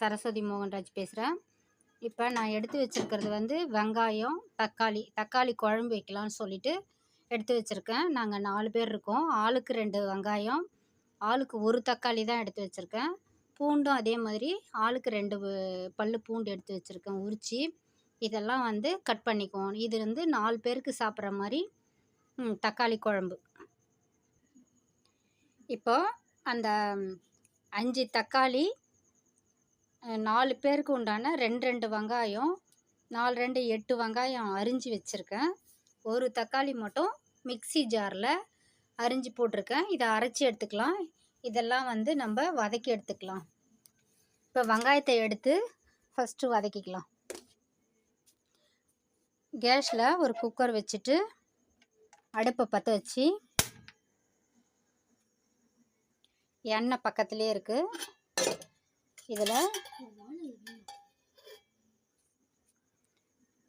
சரஸ்வதி மோகன்ராஜ் பேசுகிறேன் இப்போ நான் எடுத்து வச்சுருக்கிறது வந்து வெங்காயம் தக்காளி தக்காளி குழம்பு வைக்கலான்னு சொல்லிட்டு எடுத்து வச்சுருக்கேன். நாங்கள் நாலு பேர் இருக்கோம். ஆளுக்கு ரெண்டு வெங்காயம் ஆளுக்கு ஒரு தக்காளி தான் எடுத்து வச்சுருக்கேன். பூண்டும் அதே மாதிரி ஆளுக்கு ரெண்டு பல் பூண்டு எடுத்து வச்சுருக்கேன். உரித்து இதெல்லாம் வந்து கட் பண்ணிக்குவோம். இது வந்து நாலு பேருக்கு சாப்பிட்ற மாதிரி தக்காளி குழம்பு. இப்போ அந்த அஞ்சு தக்காளி நாலு பேருக்கு உண்டான ரெண்டு ரெண்டு வெங்காயம் நாலு ரெண்டு எட்டு வெங்காயம் அரிஞ்சு வச்சுருக்கேன். ஒரு தக்காளி மட்டும் மிக்சி ஜாரில் அரிஞ்சு போட்டிருக்கேன். இதை அரைச்சி எடுத்துக்கலாம். இதெல்லாம் வந்து நம்ம வதக்கி எடுத்துக்கலாம். இப்போ வெங்காயத்தை எடுத்து ஃபஸ்ட்டு வதக்கிக்கலாம். கேஸில் ஒரு குக்கர் வச்சுட்டு அடுப்பை பற்ற வச்சு எண்ணெய் பக்கத்துலேயே இருக்குது இதில்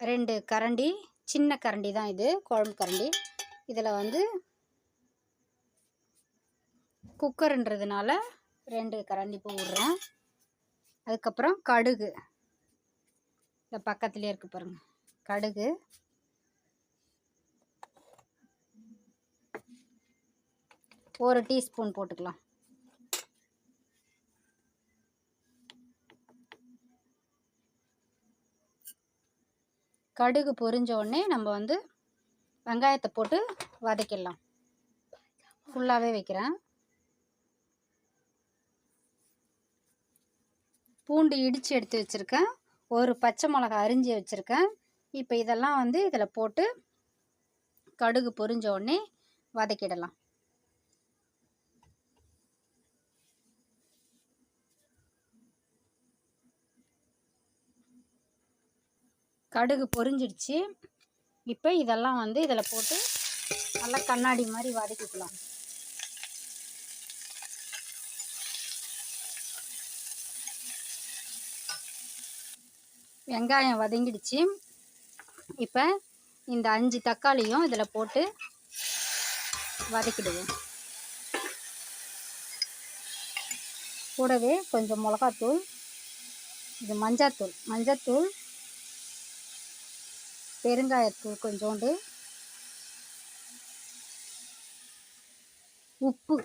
ரெண்டு கரண்டி சின்ன கரண்டி தான் இது குழம்பு கரண்டி. இதில் வந்து குக்கருன்றதுனால ரெண்டு கரண்டி பூ விட்றேன் அதுக்கப்புறம் கடுகு. இந்த பக்கத்துலேயே இருக்குது பாருங்கள் கடுகு. ஒரு டீஸ்பூன் போட்டுக்கலாம். கடுகு பொரிஞ்ச உடனே நம்ம வந்து வெங்காயத்தை போட்டு வதக்கிடலாம். ஃபுல்லாகவே வைக்கிறேன். பூண்டு இடித்து எடுத்து வச்சுருக்கேன். ஒரு பச்சை மிளகா அரிஞ்சு வச்சுருக்கேன். இப்போ இதெல்லாம் வந்து இதில் போட்டு கடுகு பொரிஞ்ச உடனே வதக்கிடலாம். கடுகு பொரிஞ்சிடுச்சு. இப்போ இதெல்லாம் வந்து இதில் போட்டு நல்லா கண்ணாடி மாதிரி வதக்கிக்கலாம். வெங்காயம் வதங்கிடுச்சு. இப்போ இந்த அஞ்சு தக்காளியும் இதில் போட்டு வதக்கிடுவோம். கூடவே கொஞ்சம் மிளகாத்தூள் இது மஞ்சாத்தூள் மஞ்சத்தூள் பெருங்காயத்தூள் கொஞ்சோண்டு உப்பு.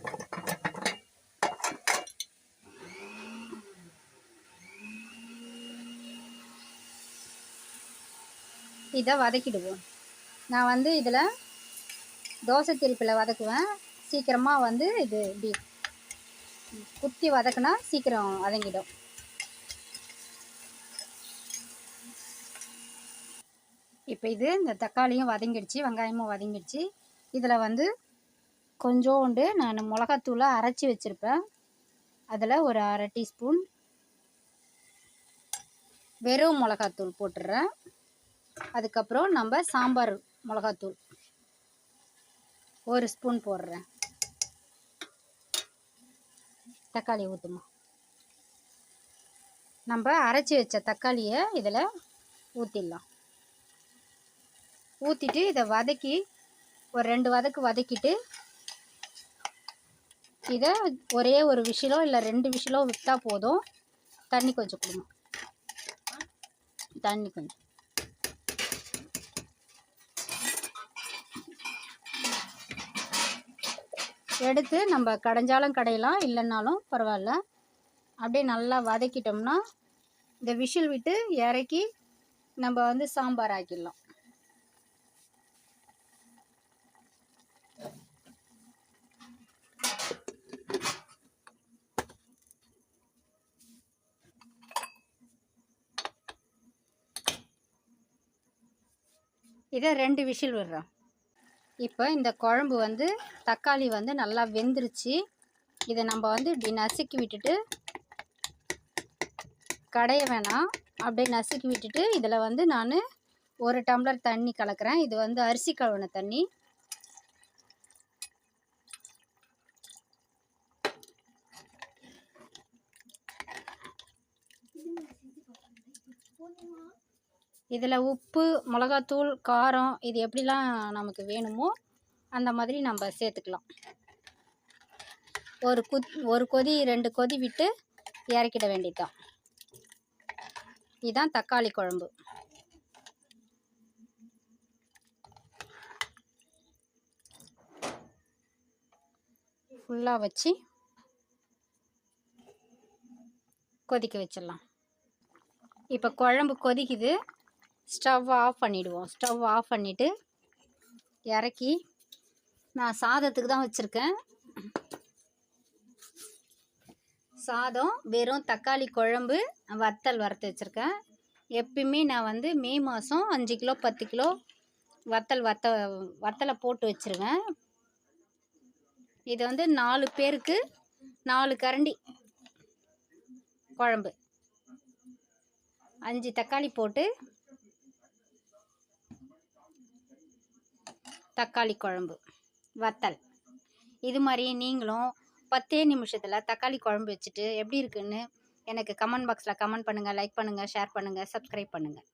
இதை வதக்கிடுவோம். நான் வந்து இதில் தோசை திருப்பில் வதக்குவேன். சீக்கிரமாக வந்து இது இப்படி குத்தி வதக்குனா சீக்கிரம் வதங்கிடும். இப்போ இது இந்த தக்காளியும் வதங்கிடுச்சு வெங்காயமும் வதங்கிடுச்சு. இதில் வந்து கொஞ்சோண்டு நான் மிளகாத்தூளை அரைச்சி வச்சுருப்பேன். அதில் ஒரு அரை டீஸ்பூன் வெறும் மிளகாத்தூள் போட்டுடுறேன் அதுக்கப்புறம் நம்ம சாம்பார் மிளகாத்தூள் ஒரு ஸ்பூன் போடுறேன். தக்காளி ஊற்றுமா நம்ம அரைச்சி வச்ச தக்காளியை இதில் ஊற்றிடலாம் ஊற்றிட்டு இதை வதக்கி ஒரு ரெண்டு வதக்கு வதக்கிட்டு இதை ஒரே ஒரு விஷிலோ இல்லை ரெண்டு விஷிலோ விட்டால் போதும். தண்ணி கொஞ்சம் கொடுங்க. தண்ணி கொஞ்சம். எடுத்து நம்ம கடைஞ்சாலும் கடையலாம் இல்லைன்னாலும் பரவாயில்ல. அப்படியே நல்லா வதக்கிட்டோம்னா இந்த விஷில் விட்டு இறக்கி நம்ம வந்து சாம்பார் ஆக்கிடலாம். இதை ரெண்டு விஷில் விடுறோம். இப்போ இந்த குழம்பு வந்து தக்காளி வந்து நல்லா வெந்துருச்சு. இதை நம்ம வந்து இப்படி நசுக்கி விட்டுட்டு கடைய வேணாம். அப்படியே நசுக்கி விட்டுட்டு இதில் வந்து நான் ஒரு டம்ளர் தண்ணி கலக்கிறேன். இது வந்து அரிசி கழுவின தண்ணி. இதில் உப்பு மிளகாத்தூள் காரம் இது எப்படிலாம் நமக்கு வேணுமோ அந்த மாதிரி நம்ம சேர்த்துக்கலாம். ஒரு குத் ஒரு கொதி ரெண்டு கொதி விட்டு இறக்கிட வேண்டியதுதான். இதுதான் தக்காளி குழம்பு. ஃபுல்லாக வச்சு கொதிக்க வச்சிடலாம். இப்போ குழம்பு கொதிக்குது. ஸ்டவ் ஆஃப் பண்ணிவிடுவோம் ஸ்டவ் ஆஃப் பண்ணிவிட்டு இறக்கி நான் சாதத்துக்கு தான் வச்சுருக்கேன். சாதம் வெறும் தக்காளி குழம்பு வத்தல் வறுத்து வச்சுருக்கேன். எப்பயுமே நான் வந்து மே மாதம் அஞ்சு கிலோ பத்து கிலோ வத்தல் வத்த வத்தலை போட்டு வச்சுருவேன். இது வந்து நாலு பேருக்கு நாலு கரண்டி குழம்பு. அஞ்சு தக்காளி போட்டு தக்காளி குழம்பு வத்தல். இது மாதிரி நீங்களும் பத்தே நிமிஷத்தில் தக்காளி குழம்பு வச்சுட்டு எப்படி இருக்குன்னு எனக்கு கமெண்ட் பாக்ஸில் கமெண்ட் பண்ணுங்கள் லைக் பண்ணுங்கள் ஷேர் பண்ணுங்கள் சப்ஸ்கிரைப் பண்ணுங்கள்